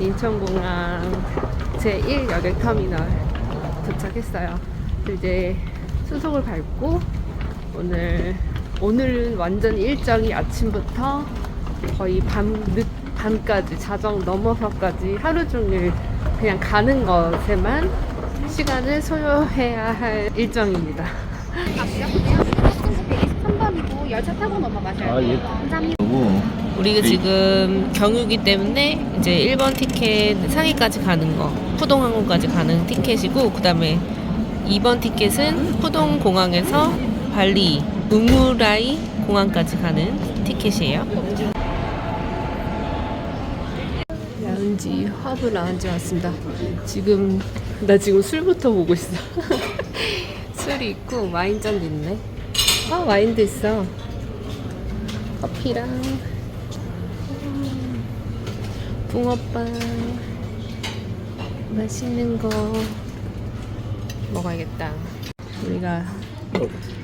인천공항 제1 여객터미널 도착했어요. 이제 수속을 밟고 오늘 오늘은 완전 일정이 아침부터 거의 밤 늦, 밤까지 자정 넘어서까지 하루 종일 그냥 가는 것에만 시간을 소요해야 할 일정입니다. 123번이고 열차 타고 넘어가셔야 아, 돼요. 예. 감사합니다. 우리가 지금 경유기 때문에 이제 1번 티켓 상해까지 가는 거, 푸동항공까지 가는 티켓이고, 그 다음에 2번 티켓은 푸동 공항에서 발리 우무라이 공항까지 가는 티켓이에요. 라운지 허브 라운지 왔습니다. 지금 나 지금 술부터 보고 있어. 술이 있고 와인잔도 있네. 아 와인도 있어. 커피랑 붕어빵 맛있는 거 먹어야겠다. 우리가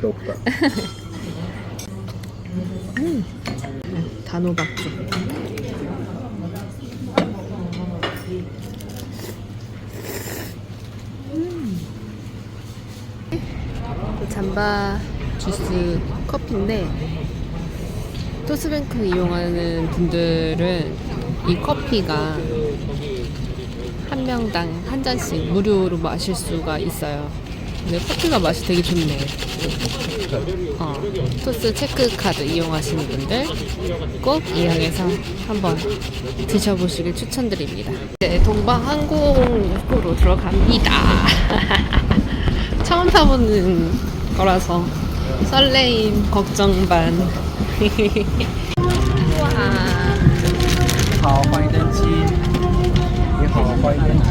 없다. 단호박죽. 음. 잠바 주스 커피인데 토스뱅크 이용하는 분들은 이 커피가 한 명당 한 잔씩 무료로 마실 수가 있어요. 근데 커피가 맛이 되게 좋네. 어, 토스 체크 카드 이용하시는 분들 꼭 이용해서 한번 드셔보시길 추천드립니다. 이제 동방항공으로 들어갑니다. 처음 타보는 거라서 설레임 걱정 반. 와. 好，欢迎登机。你好，欢迎登机。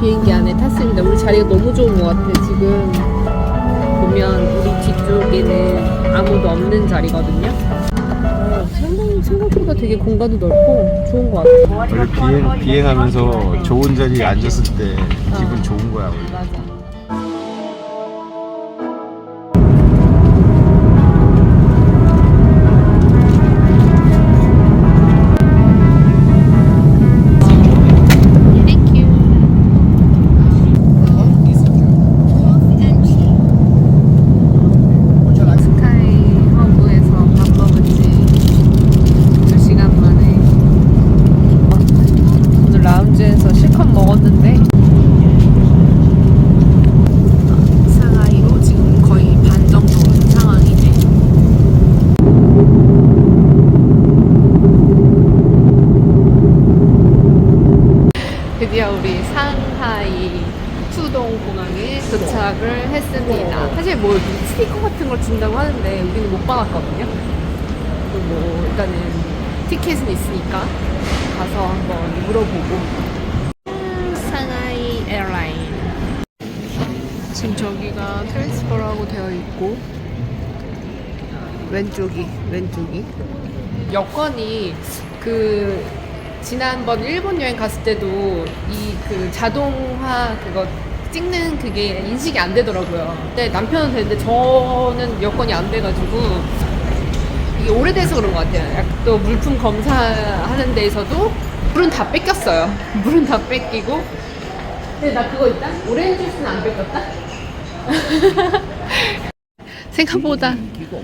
비행기 안에 탔습니다. 우리 자리가 너무 좋은 것 같아. 지금 보면 우리 뒤쪽에는 아무도 없는 자리거든요. 어, 상당히 생각보다 되게 공간도 넓고 좋은 것 같아. 원래 비행 비행하면서 좋은 자리에 앉았을 때 기분 좋은 거야. 원래. 맞아. 했습니다. 사실 뭐 스티커 같은 걸 준다고 하는데 우리는 못 받았거든요. 뭐 일단은 티켓은 있으니까 가서 한번 물어보고. 상하이 에어라인. 지금 저기가 트랜스퍼라고 되어 있고 왼쪽이 왼쪽이 여권이 그 지난번 일본 여행 갔을 때도 이 그 자동화 그거 찍는 그게 인식이 안 되더라고요. 근데 남편은 되는데 저는 여건이 안 돼가지고 이게 오래돼서 그런 것 같아요. 또 물품 검사하는 데에서도 물은 다 뺏겼어요. 물은 다 뺏기고. 근데 나 그거 있다? 오렌지 주스는 안 뺏겼다? 생각보다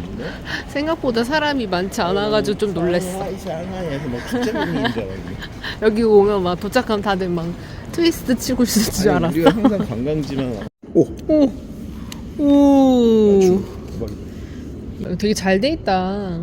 생각보다 사람이 많지 않아가지고 좀 놀랬어. 알았네. 여기 오면 막 도착하면 다들 막 트위스트 치고 있을 줄 알았어. 우리가 항상 관광지만 오. 오, 오, 대박이다. 되게 잘 돼 있다.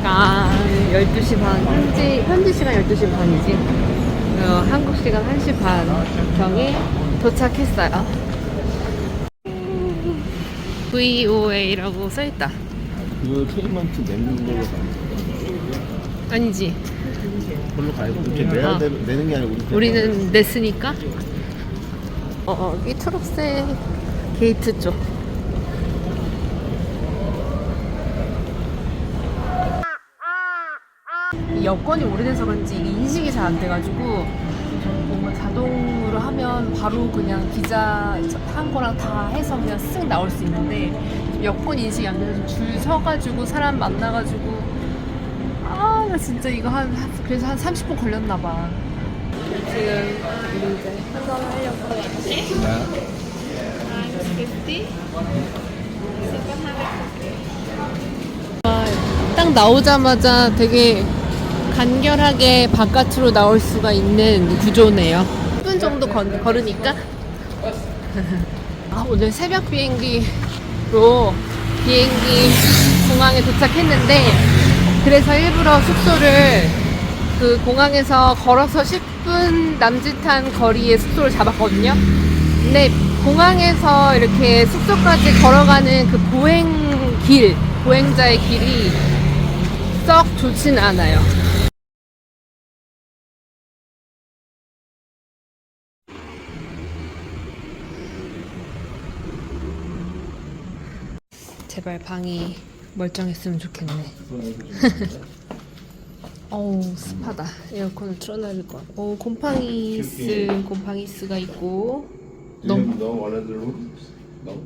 12시 반, 현지, 현지 시간 12시 반이지. 어, 한국 시간 1시 반 경에 도착했어요. VOA라고 써있다. 이거 페이먼트 내는 걸로 가. 아니지. 걸로 가야 돼. 이렇게 내야 아. 되, 내는 게 아니고 우리 우리는 냈으니까. 어, 어, 이 초록색 게이트 쪽. 여권이 오래돼서 그런지 인식이 잘 안 돼가지고 뭔가 자동으로 하면 바로 그냥 비자 한 거랑 다 해서 그냥 쓱 나올 수 있는데 여권 인식이 안 돼서 줄 서가지고 사람 만나가지고 아 나 진짜 이거 한 한- 그래서 한 30분 걸렸나 봐. 지금 우리 이제 한잔 하려고 아, 딱 나오자마자 되게 간결하게 바깥으로 나올 수가 있는 구조네요. 10분 정도 건, 걸으니까. 아, 오늘 새벽 비행기로 비행기 공항에 도착했는데, 그래서 일부러 숙소를 그 공항에서 걸어서 10분 남짓한 거리에 숙소를 잡았거든요. 근데 공항에서 이렇게 숙소까지 걸어가는 그 보행길, 보행자의 길이 썩 좋지는 않아요. 제발 방이 멀쩡했으면 좋겠네. 어우 습하다. 에어컨을 틀어놔야 될 것 같아. 어 곰팡이스 곰팡이스가 있고 Do you know one of the rooms? No.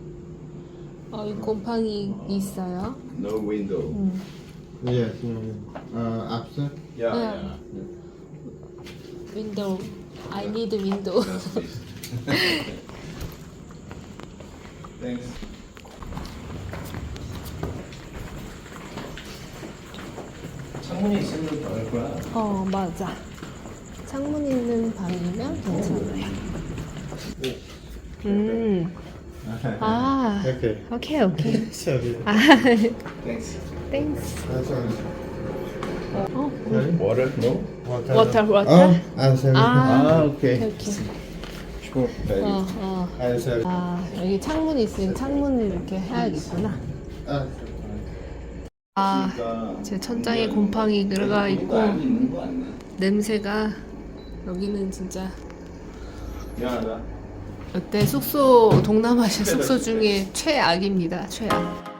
어, 이 곰팡이 있어요. No window. 음. Yes, uh, upstairs. Yeah. Yeah. 윈도우. I need window. Yes, please. Thanks. 창문이 있으면 더할 거야. 어 맞아. 창문 있는 방이면 괜찮아요. 음. 아. Okay. 오케이 오케이. Sorry. 아. Thanks. 땡스. That's all. 어. Water? No? Water. 워터 워터. Oh, I'm sorry. 아. okay. 오케이. Sure. 어 어. I'm sorry. 아 여기 창문이 있으니 창문을 이렇게 해야겠구나. Uh, 아, 제 천장에 곰팡이가 있고 있는 거 아니야? 냄새가 여기는 진짜 미안하다. 역대 숙소 동남아시아 숙소 중에 최악입니다. 최악.